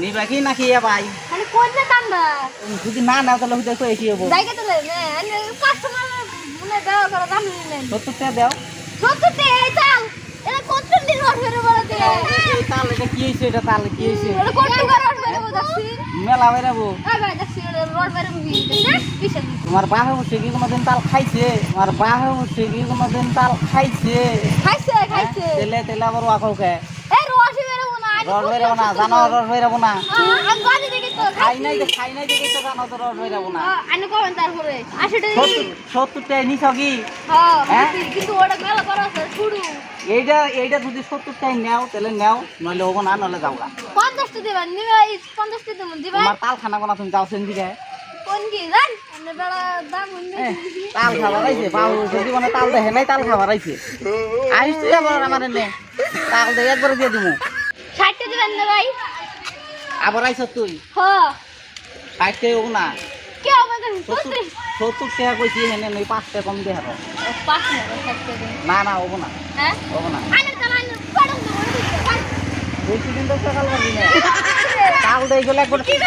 নিবা কি নাকি এ ভাই? মানে কোন না কান্দা? যদি না নাও তাহলে হুদা কই কি হব? জায়গা তো না কাস্টমার মনে দাও করে দাম টাকা দাও। টাকা এই চাল। এটা কত দিন বলে তাল এটা কি হয়েছে এটা তাল কি হয়েছে এটা কত বলছি মেলা বেরাবো। আই ভাই দেখছি রড বুঝি না বিশাল তোমার বাহে উঠছে কি কোনোদিন তাল খাইছে? তোমার বাহে উঠছে কি কোনোদিন তাল খাইছে? খাইছে খাইছে। তেলে তেলে আবার ওয়াকল খায় ফেরে না রড না জানো রড বেরাবো না। খাই নাই তো খাই নাই দেখে তো জানো তো রড বেরাবো না। আমি কমেন তারপরে? সত্তর সত্তর টাকা নিছ কি? হ্যাঁ? হ্যাঁ? কিন্তু ওটা মেলা করা আছে শুরু। এইটা এইটা যদি সত্তর টাকা নেও তাহলে নেও নইলে হব না নইলে যাও গা পঞ্চাশটা দেবেন নিবে পঞ্চাশটা দেবেন দিবেন তোমার তাল খানা কোনা তুমি যাও সেন দিকে। কোন কি জান? তাল খাবার আইছে বাবু যদি মানে তাল দেখে নাই তাল খাবার আইছে। আইস তুই আবার আমার নে তাল দেখে একবার দিয়ে দিমু। ষাটটা দেবেন না ভাই? আবার আইস তুই? হ। ষাট টাকা হোক না। কে আমাদের সত্তর টাকা কইছি হেনে নই পাঁচ টাকা কম দিয়ে হারো পাঁচ না না হব না। হ্যাঁ? হব না। বেশি দিন তো সকাল পারবি না। তাল দেই গেলে একবার কি